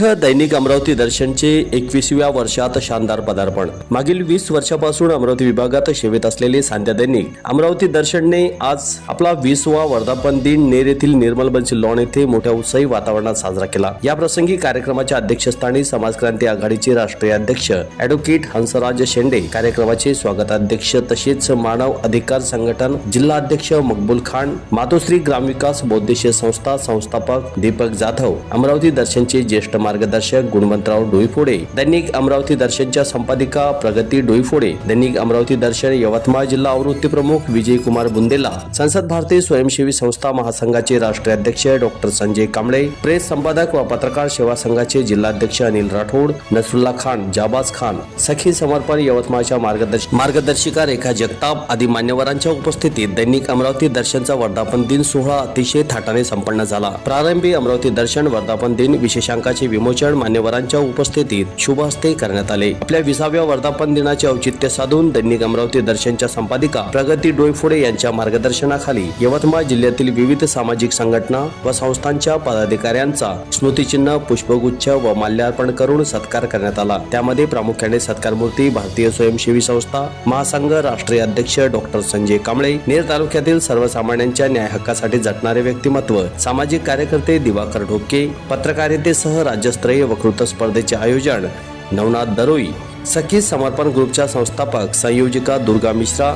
दैनिक अमरावती दर्शनचे एकविसव्या वर्षात शानदार पदार्पण. मागील वीस वर्षापासून अमरावती विभागात सेवेत असलेले सांध्या दैनिक अमरावती दर्शनने आज आपला वीसवा वर्धापन दिन नेर येथील निर्मल बंसी लॉन येथे मोठ्या उत्साही वातावरणात साजरा केला. या प्रसंगी कार्यक्रमाच्या अध्यक्षस्थानी समाज क्रांती आघाडीचे राष्ट्रीय अध्यक्ष अॅडव्होकेट हंसराज शेंडे कार्यक्रमाचे स्वागताध्यक्ष तसेच मानव अधिकार संघटन जिल्हा अध्यक्ष मकबूल खान मातोश्री ग्रामविकास बौद्धिशीय संस्था संस्थापक दीपक जाधव अमरावती दर्शनचे ज्येष्ठ मार्गदर्शक गुणवंतराव डोईफोडे दैनिक अमरावती दर्शनच्या संपादिका प्रगती डोईफोडे दैनिक अमरावती दर्शन यवतमाळ जिल्हा आवृत्ती प्रमुख विजय कुमार बुंदेला संसद भारतीय स्वयंसेवी संस्था महासंघाचे राष्ट्रीय अध्यक्ष डॉक्टर संजय कांबळे प्रेस संपादक व पत्रकार सेवा संघाचे जिल्हाध्यक्ष अनिल राठोड नसरुल्ला खान जाबाज खान सखी समर्पण यवतमाळच्या मार्गदर्श मार्गदर्शिका रेखा जगताप आदी मान्यवरांच्या उपस्थितीत दैनिक अमरावती दर्शनचा वर्धापन दिन सोहळा अतिशय थाटाने संपन्न झाला. प्रारंभी अमरावती दर्शन वर्धापन दिन विशेषांकाचे विमोचन मान्यवरांच्या उपस्थितीत शुभ हस्ते करण्यात आले. आपल्या विसाव्या वर्धापन दिनाचे औचित्य साधून दैनिक अमरावती दर्शनच्या संपादिका प्रगती डोईफोडे यांच्या मार्गदर्शनाखाली यवतमाळ जिल्ह्यातील विविध सामाजिक संघटना व संस्थांच्या पदाधिकाऱ्यांचा स्मृतिचिन्ह पुष्पगुच्छ व माल्यार्पण करून सत्कार करण्यात आला. त्यामध्ये प्रामुख्याने सत्कार मूर्ती भारतीय स्वयंसेवी संस्था महासंघ राष्ट्रीय अध्यक्ष डॉक्टर संजय कांबळे नेर तालुक्यातील सर्वसामान्यांच्या न्याय हक्कासाठी झटणारे व्यक्तिमत्व सामाजिक कार्यकर्ते दिवाकर ढोके पत्रकारितेसह राज्य राज्यस्तरीय वक्तृत्व स्पर्धेचे आयोजन नवनाथ दरोई सखी समर्पण ग्रुपच्या संस्थापक संयोजिका दुर्गा मिश्रा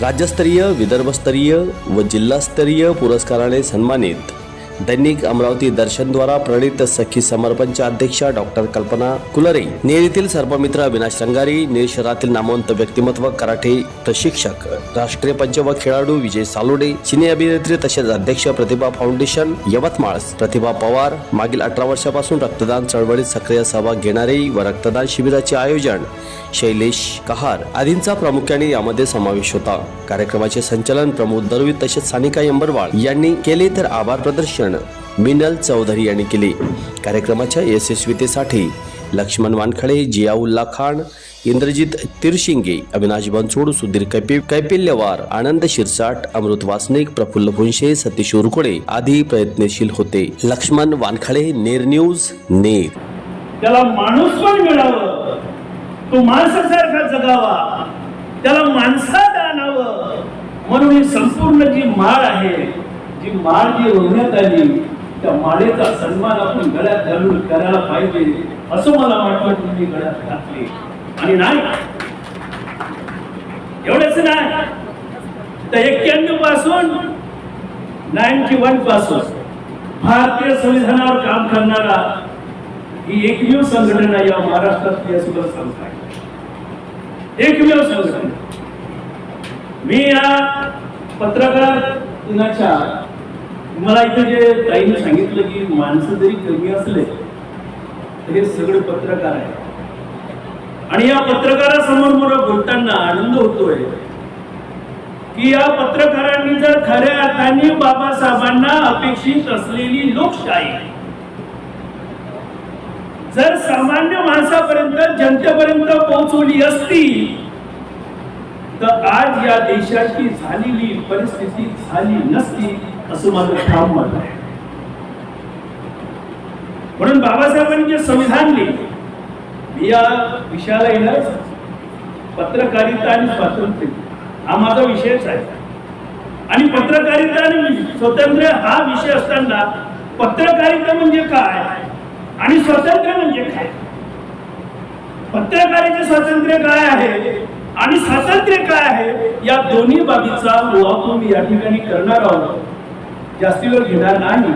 राज्यस्तरीय विदर्भस्तरीय व जिल्हास्तरीय पुरस्काराने सन्मानित. दैनिक अमरावती दर्शनद्वारा प्रणित सखी समर्पणच्या अध्यक्षा डॉक्टर कल्पना कुलरे नेरीतील सर्पमित्र अविनाश रंगारी नेर शहरातील नामवंत व्यक्तिमत्व कराटे प्रशिक्षक राष्ट्रीय पंच व खेळाडू विजय सालोडे सिने अभिनेत्री तसेच अध्यक्ष प्रतिभा फाउंडेशन यवतमाळ प्रतिभा पवार मागील अठरा वर्षापासून रक्तदान चळवळीत सक्रिय सहभाग घेणारे व रक्तदान शिबिराचे आयोजन शैलेश कहार आदींचा प्रामुख्याने यामध्ये समावेश होता. कार्यक्रमाचे संचालन प्रमोद दरवी तसेच सानिका यंबरवाळ यांनी केले तर आभार प्रदर्शन. मिनल चौधरी यांनी केले. कार्यक्रमाच्या यशस्वीतेसाठी लक्ष्मण वानखळे जियाउल्ला खान इंद्रजित तिरशिंगे अविनाश बनसोड सुधीर कैपे कैपिल्यवार आनंद शिरसाट अमृत वासनिक प्रफुल्ल भुंशे सतीश उरकुडे आदी प्रयत्नशील होते. लक्ष्मण वानखळे नेर न्यूज नेर. त्याला माणूस पण मिळावं. तो माणसासारखा जगावा. त्याला माणसात आणावं. म्हणून ही संपूर्ण जी माळ आहे जी माळ जी ओढण्यात आली त्या माळेचा सन्मान आपण गळ्यात घालून करायला पाहिजे असं मला वाटलं तुम्ही गळ्यात घातले. आणि नाही. एवढंच नाही. तर एक्क्याण्णवपासून नाईन्टी वनपासून भारतीय संविधानावर काम करणारा ही एकमेव संघटना या महाराष्ट्रात सुद्धा संस्था आहे. एकमेव संघटना. मी या पत्रकार दिनाच्या मला इथे जे ताईने सांगितलं की माणसं जरी कमी असले तरी हे सगळे पत्रकार आहे आणि या पत्रकारासमोर मला बोलताना आनंद होतोय की या पत्रकारांनी जर खऱ्या अर्थाने बाबासाहेबांना अपेक्षित असलेली लोकशाही जर सामान्य माणसापर्यंत जनतेपर्यंत पोहोचवली असती तर आज या देशाची झालेली परिस्थिती झाली नसती असं माझं ठाम मत आहे. म्हणून बाबासाहेबांनी जे संविधान लिहिले मी या विषयाला येणार. पत्रकारिता आणि स्वातंत्र्य हा माझा विषयच आहे. आणि पत्रकारिता आणि स्वातंत्र्य हा विषय असताना पत्रकारिता म्हणजे काय? आणि स्वातंत्र्य म्हणजे काय? पत्रकारिता स्वातंत्र्य काय आहे? आणि स्वातंत्र्य काय आहे? या दोन्ही बाबीचा उहापोह मी या ठिकाणी करणार आहोत. जास्ती वेळ घेणार नाही.